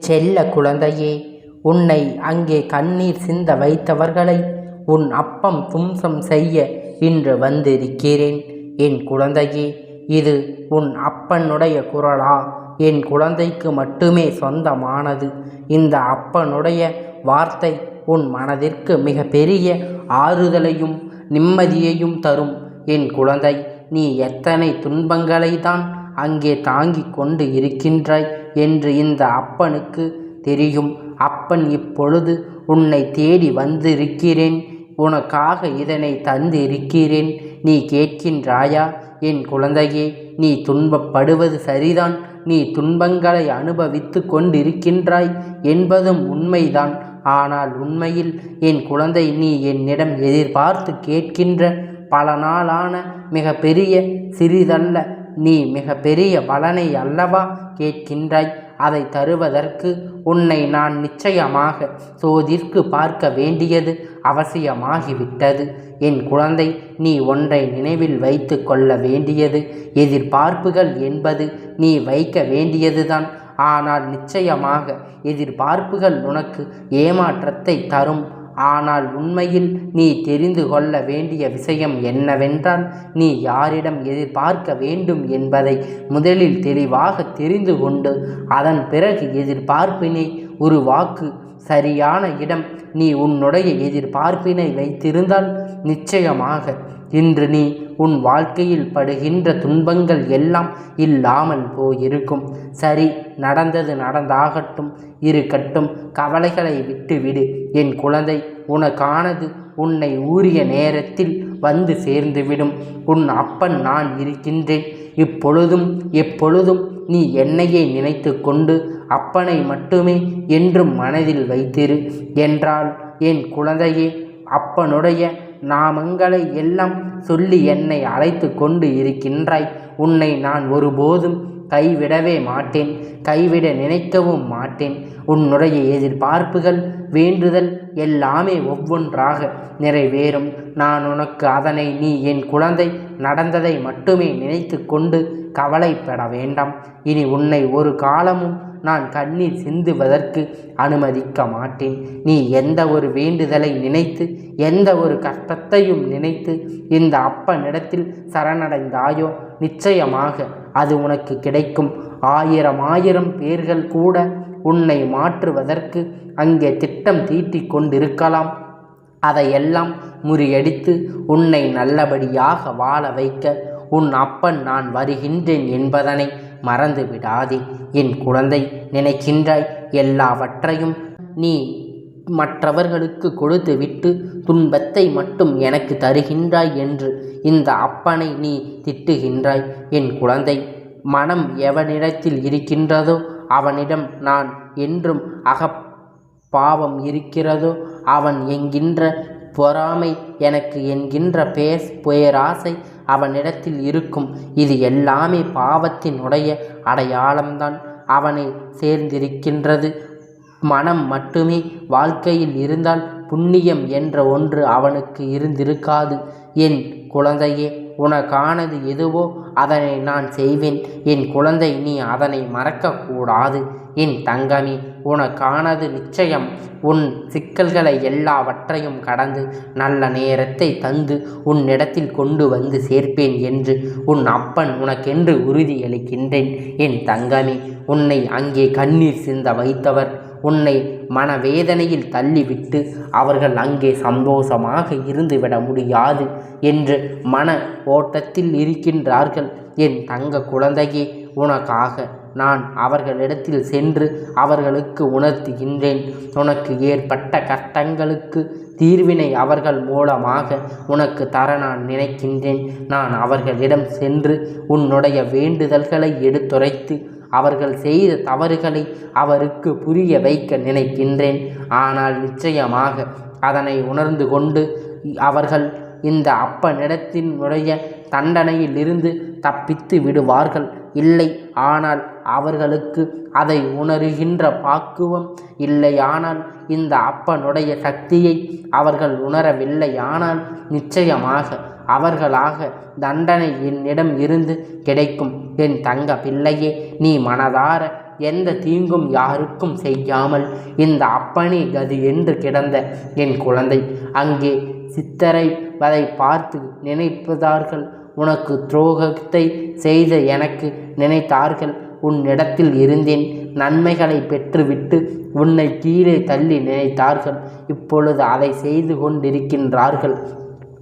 செல்ல குழந்தையே உன்னை அங்கே கண்ணீர் சிந்த வைத்தவர்களை உன் அப்பம் தும்சம் செய்ய இன்று வந்திருக்கிறேன். என் குழந்தையே இது உன் அப்பனுடைய குரலா? என் குழந்தைக்கு மட்டுமே சொந்தமானது. இந்த அப்பனுடைய வார்த்தை உன் மனதிற்கு மிக பெரிய ஆறுதலையும் நிம்மதியையும் தரும். என் குழந்தை நீ எத்தனை துன்பங்களை தான் அங்கே தாங்கிக் கொண்டு இருக்கின்றாய்? என்று இந்த அப்பனுக்கு தெரியும். அப்பன் இப்பொழுது உன்னை தேடி வந்திருக்கிறேன். உனக்காக இதனை தந்து இருக்கிறேன் நீ கேட்கின்றாயா? என் குழந்தையே நீ துன்பப்படுவது சரிதான். நீ துன்பங்களை அனுபவித்து கொண்டிருக்கின்றாய் என்பதும் உண்மைதான். ஆனால் உண்மையில் என் குழந்தை நீ என்னிடம் எதிர்பார்த்து கேட்கின்ற பல நாளான மிக பெரிய சிறிதல்ல. நீ மிக பெரிய பலனை அல்லவா கேட்கின்றாய்? அதை தருவதற்கு உன்னை நான் நிச்சயமாக சோதிற்கு பார்க்க வேண்டியது அவசியமாகிவிட்டது. என் குழந்தை நீ ஒன்றை நினைவில் வைத்து கொள்ள வேண்டியது. எதிர்பார்ப்புகள் என்பது நீ வைக்க வேண்டியதுதான். ஆனால் நிச்சயமாக எதிர்பார்ப்புகள் உனக்கு ஏமாற்றத்தை தரும். ஆனால் உண்மையில் நீ தெரிந்து கொள்ள வேண்டிய விஷயம் என்னவென்றால் நீ யாரிடம் எதிர்பார்க்க வேண்டும் என்பதை முதலில் தெளிவாக தெரிந்து கொண்டு அதன் பிறகு எதிர்பார்ப்பினை உருவாக்கு. சரியான இடம் நீ உன்னுடைய எதிர்பார்ப்பினை வைத்திருந்தால் நிச்சயமாக இன்று நீ உன் வாழ்க்கையில் படுகின்ற துன்பங்கள் எல்லாம் இல்லாமல் போயிருக்கும். சரி நடந்தது நடந்தாகட்டும் இருக்கட்டும் கவலைகளை விட்டுவிடு. என் குழந்தை உனக்கானது உன்னை ஊறிய நேரத்தில் வந்து சேர்ந்துவிடும். உன் அப்பன் நான் இருக்கின்றேன். இப்பொழுதும் எப்பொழுதும் நீ என்னையே நினைத்து கொண்டு அப்பனை மட்டுமே என்றும் மனதில் வைத்திரு. என்றால் என் குழந்தையே அப்பனுடைய நாமங்களை எல்லாம் சொல்லி என்னை அழைத்து கொண்டு இருக்கின்றாய். உன்னை நான் ஒருபோதும் கைவிடவே மாட்டேன். கைவிட நினைக்கவும் மாட்டேன். உன்னுடைய எதிர்பார்ப்புகள் வேண்டுதல் எல்லாமே ஒவ்வொன்றாக நிறைவேறும். நான் உனக்கு அதனை நீ என் குழந்தை நடந்ததை மட்டுமே நினைத்து கொண்டு கவலைப்பட வேண்டாம். இனி உன்னை ஒரு காலமும் நான் கண்ணீர் சிந்துவதற்கு அனுமதிக்க மாட்டேன். நீ எந்த ஒரு வேண்டுதலை நினைத்து எந்த ஒரு கஷ்டத்தையும் நினைத்து இந்த அப்பனிடத்தில் சரணடைந்தாயோ நிச்சயமாக அது உனக்கு கிடைக்கும். ஆயிரம் ஆயிரம் பேர்கள் கூட உன்னை மாற்றுவதற்கு அங்கே திட்டம் தீட்டிக் கொண்டிருக்கலாம். அதையெல்லாம் முறியடித்து உன்னை நல்லபடியாக வாழ வைக்க உன் அப்பன் நான் வருகின்றேன் என்பதனை மறந்து விடாதே. என் குழந்தை நினைக்கின்றாய் எல்லாவற்றையும் நீ மற்றவர்களுக்கு கொடுத்துவிட்டு துன்பத்தை மட்டும் எனக்கு தருகின்றாய் என்று இந்த அப்பனை நீ திட்டுகின்றாய். என் குழந்தை மனம் எவனிடத்தில் இருக்கின்றதோ அவனிடம் நான் என்றும் அகப்பாவம் இருக்கிறதோ அவன் என்கின்ற பொறாமை எனக்கு என்கின்ற பேஸ் பேராசை அவனிடத்தில் இருக்கும். இது எல்லாமே பாவத்தினுடைய அடையாளம்தான். அவனை சேர்ந்திருக்கின்றது மனம் மட்டுமே. வாழ்க்கையில் இருந்தால் புண்ணியம் என்ற ஒன்று அவனுக்கு இருந்திருக்காது. என் குழந்தையே உனக்கானது எதுவோ அதனை நான் செய்வேன். என் குழந்தை நீ அதனை மறக்கக்கூடாது. என் தங்கமி உனக்கானது நிச்சயம். உன் சிக்கல்களை எல்லாவற்றையும் கடந்து நல்ல நேரத்தை தந்து உன்னிடத்தில் கொண்டு வந்து சேர்ப்பேன் என்று உன் அப்பன் உனக்கென்று உறுதியளிக்கின்றேன் என் தங்கமி உன்னை அங்கே கண்ணீர் சிந்த வைத்தவர். உன்னை மனவேதனையில் தள்ளிவிட்டு அவர்கள் அங்கே சந்தோஷமாக இருந்துவிட முடியாது என்று மன ஓட்டத்தில் இருக்கின்றார்கள். என் தங்க குழந்தையே உனக்காக நான் அவர்களிடத்தில் சென்று அவர்களுக்கு உணர்த்துகின்றேன். உனக்கு ஏற்பட்ட கஷ்டங்களுக்கு தீர்வினை அவர்கள் மூலமாக உனக்கு தர நான் நினைக்கின்றேன். நான் அவர்களிடம் சென்று உன்னுடைய வேண்டுதல்களை எடுத்துரைத்து அவர்கள் செய்த தவறுகளை அவருக்கு புரிய வைக்க நினைக்கின்றேன். ஆனால் நிச்சயமாக அதனை உணர்ந்து கொண்டு அவர்கள் இந்த அப்பனிடத்தினுடைய தண்டனையில் இருந்து தப்பித்து விடுவார்கள். இல்லை ஆனால் அவர்களுக்கு அதை உணருகின்ற பாக்குவம் இல்லையானால் இந்த அப்பனுடைய சக்தியை அவர்கள் உணரவில்லையானால் நிச்சயமாக அவர்களாக தண்டனை என்னிடம் இருந்து கிடைக்கும். என் தங்க பிள்ளையே நீ மனதார எந்த தீங்கும் யாருக்கும் செய்யாமல் இந்த அப்பனே கதி என்று கிடந்த என் குழந்தை அங்கே சித்தரை வதை பார்த்து நினைப்பதார்கள். உனக்கு துரோகத்தை செய்த எனக்கு நினைத்தார்கள். உன்னிடத்தில் இருந்தேன். நன்மைகளை பெற்றுவிட்டு உன்னை கீழே தள்ளி நினைத்தார்கள். இப்பொழுது அதை செய்து கொண்டிருக்கின்றார்கள்.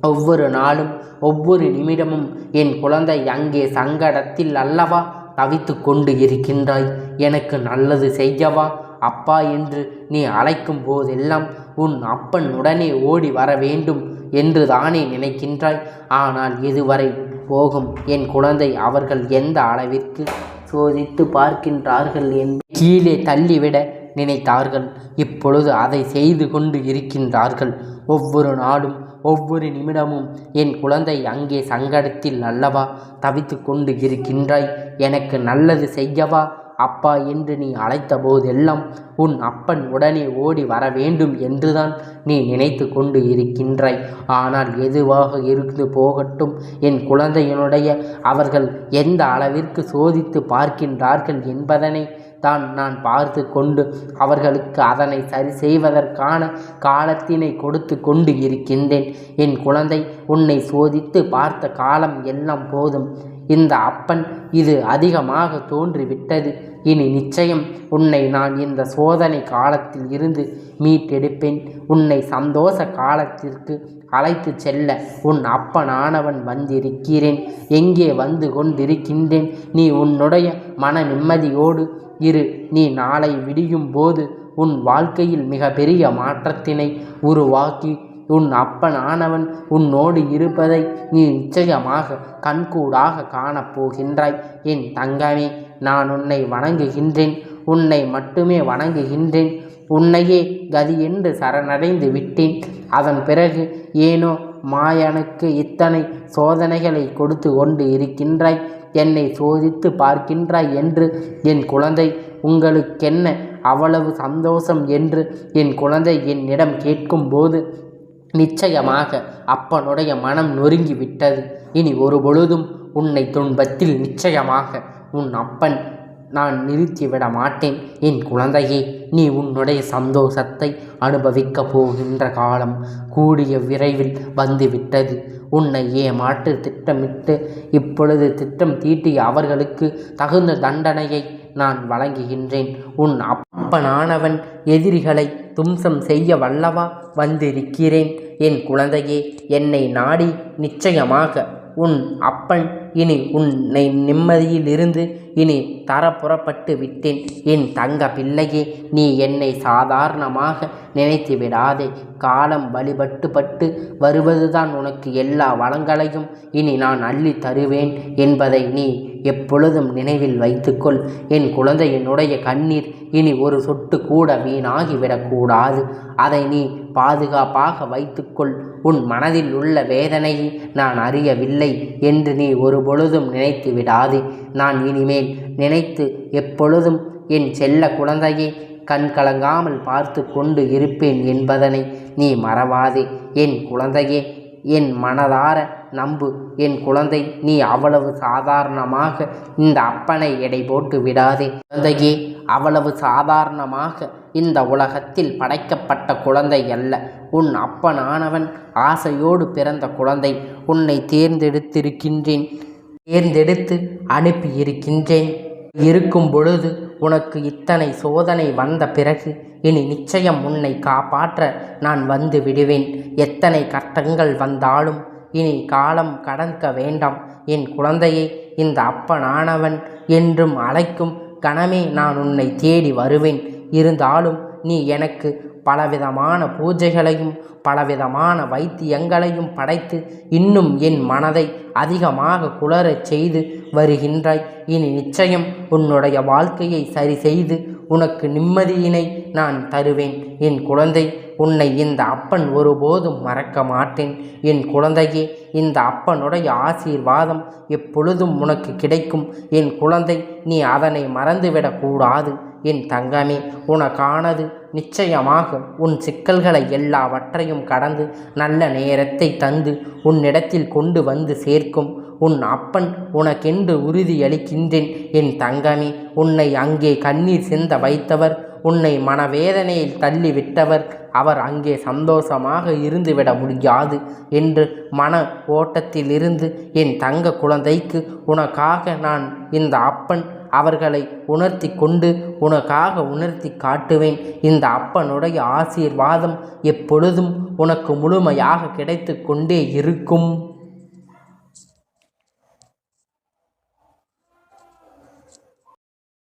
ஒவ்வொரு நாளும் ஒவ்வொரு நிமிடமும் என் குழந்தை அங்கே சங்கடத்தில் அல்லவா தவித்து கொண்டு இருக்கின்றாய். எனக்கு நல்லது செய்யவா அப்பா என்று நீ அழைக்கும் போதெல்லாம் உன் அப்பன் உடனே ஓடி வர வேண்டும். என்று தானே நினைக்கின்றாய். ஆனால் இதுவரை போகும் என் குழந்தை அவர்கள் எந்த அளவிற்கு சோதித்து பார்க்கின்றார்கள் என்று கீழே தள்ளிவிட நினைத்தார்கள். இப்பொழுது அதை செய்து கொண்டு இருக்கின்றார்கள். ஒவ்வொரு நாளும் ஒவ்வொரு நிமிடமும் என் குழந்தை அங்கே சங்கடத்தில் அல்லவா தவித்து கொண்டு இருக்கின்றாய். எனக்கு நல்லது செய்யவா? அப்பா என்று நீ அழைத்த போதெல்லாம் உன் அப்பன் உடனே ஓடி வர வேண்டும் என்றுதான் நீ நினைத்து கொண்டு இருக்கின்றாய். ஆனால் எதுவாக இருந்து போகட்டும் என் குழந்தையினுடைய அவர்கள் எந்த அளவிற்கு சோதித்து பார்க்கின்றார்கள் என்பதனை தான் நான் பார்த்து கொண்டு அவர்களுக்கு அதனை சரி செய்வதற்கான காலத்தினை கொடுத்து கொண்டு இருக்கின்றேன். என் குழந்தை உன்னை சோதித்து பார்த்த காலம் எல்லாம் போதும். இந்த அப்பன் இது அதிகமாக தோன்றிவிட்டது. இனி நிச்சயம் உன்னை நான் இந்த சோதனை காலத்தில் இருந்து மீட்டெடுப்பேன். உன்னை சந்தோஷ காலத்திற்கு அழைத்து செல்ல உன் அப்பனானவன் வந்திருக்கிறேன். எங்கே வந்து கொண்டிருக்கின்றேன்? நீ உன்னுடைய மன நிம்மதியோடு இரு. நீ நாளை விடியும் போது உன் வாழ்க்கையில் மிக பெரிய மாற்றத்தினை உருவாக்கி உன் அப்பன் ஆனவன் உன்னோடு இருப்பதை நீ நிச்சயமாக கண்கூடாக காணப்போகின்றாய் என் தங்கமே நான் உன்னை வணங்குகின்றேன். உன்னை மட்டுமே வணங்குகின்றேன். உன்னையே கதி என்று சரணடைந்து விட்டேன். அதன் பிறகு ஏனோ மாயனுக்கு இத்தனை சோதனைகளை கொடுத்து கொண்டு இருக்கின்றாய். என்னை சோதித்து பார்க்கின்றாய் என்று என் குழந்தை உங்களுக்கென்ன அவ்வளவு சந்தோஷம் என்று என் குழந்தை என்னிடம் கேட்கும்போது நிச்சயமாக அப்பனுடைய மனம் நொறுங்கி விட்டது இனி ஒரு பொழுதும் உன்னை துன்பத்தில் நிச்சயமாக உன் அப்பன் நான் நிறுத்திவிட மாட்டேன். என் குழந்தையே நீ உன்னுடைய சந்தோஷத்தை அனுபவிக்கப் போகின்ற காலம் கூடிய விரைவில் வந்துவிட்டது. உன்னை ஏமாற்று திட்டமிட்டு இப்பொழுது திட்டம் தீட்டிய அவர்களுக்கு தகுந்த தண்டனையை நான் வழங்குகின்றேன். உன் அப்பனானவன் எதிரிகளை தும்சம் செய்ய வல்லவா வந்திருக்கிறேன். என் குழந்தையே என்னை நாடி நிச்சயமாக உன் அப்பன் இனி உன்னை நிம்மதியிலிருந்து இனி தர புறப்பட்டு விட்டேன். என் தங்க பிள்ளையே நீ என்னை சாதாரணமாக நினைத்து விடாதே. காலம் வழிபட்டு பட்டு வருவதுதான் உனக்கு எல்லா வளங்களையும் இனி நான் அள்ளி தருவேன் என்பதை நீ எப்பொழுதும் நினைவில் வைத்துக்கொள். என் குழந்தையினுடைய கண்ணீர் இனி ஒரு சொட்டு கூட வீணாகிவிடக்கூடாது. அதை நீ பாதுகாப்பாக வைத்துக்கொள். உன் மனதில் உள்ள வேதனையை நான் அறியவில்லை என்று நீ ஒரு பொழுதும் நினைத்து விடாது நான் இனிமேல் நினைத்து எப்பொழுதும் என் செல்ல குழந்தையை கண் கலங்காமல் பார்த்து கொண்டு இருப்பேன் என்பதனை நீ மறவாதே. என் குழந்தையே என் மனதார நம்பு. என் குழந்தை நீ அவ்வளவு சாதாரணமாக இந்த அப்பனை எடை போட்டு விடாதே. குழந்தையே அவ்வளவு சாதாரணமாக இந்த உலகத்தில் படைக்கப்பட்ட குழந்தை அல்ல. உன் அப்பனானவன் ஆசையோடு பிறந்த குழந்தை. உன்னை தேர்ந்தெடுத்திருக்கின்றேன். தேர்ந்தெடுத்து அனுப்பியிருக்கின்றேன். இருக்கும் பொழுது உனக்கு இத்தனை சோதனை வந்த பிறகு இனி நிச்சயம் உன்னை காப்பாற்ற நான் வந்து விடுவேன். எத்தனை கஷ்டங்கள் வந்தாலும் இனி காலம் கடக்க வேண்டாம். என் குழந்தையை இந்த அப்பனானவன் என்றும் அழைக்கும் கணமே நான் உன்னை தேடி வருவேன். இருந்தாலும் நீ எனக்கு பலவிதமான பூஜைகளையும் பலவிதமான வைத்தியங்களையும் படைத்து இன்னும் என் மனதை அதிகமாக குளரச் செய்து வருகின்றாய். இனி நிச்சயம் உன்னுடைய வாழ்க்கையை சரி செய்து உனக்கு நிம்மதியினை நான் தருவேன். என் குழந்தை உன்னை இந்த அப்பன் ஒருபோதும் மறக்க மாட்டேன். என் குழந்தையே இந்த அப்பனுடைய ஆசீர்வாதம் எப்பொழுதும் உனக்கு கிடைக்கும். என் குழந்தை நீ அதனை மறந்துவிடக்கூடாது என் தங்கமே உனக்கானது நிச்சயமாக உன் சிக்கல்களை எல்லாவற்றையும் கடந்து நல்ல நேரத்தை தந்து உன்னிடத்தில் கொண்டு வந்து சேர்க்கும். உன் அப்பன் உனக்கென்று உறுதியளிக்கின்றேன். என் தங்கமே உன்னை அங்கே கண்ணீர் சிந்த வைத்தவர் உன்னை மனவேதனையில் தள்ளிவிட்டவர் அவர் அங்கே சந்தோஷமாக இருந்துவிட முடியாது என்று மன ஓட்டத்திலிருந்து என் தங்க குழந்தைக்கு உனக்காக நான் இந்த அப்பன் அவர்களை உணர்த்தி கொண்டு உனக்காக உணர்த்தி காட்டுவேன். இந்த அப்பனுடைய ஆசீர்வாதம் எப்பொழுதும் உனக்கு முழுமையாக கிடைத்து கொண்டே இருக்கும்.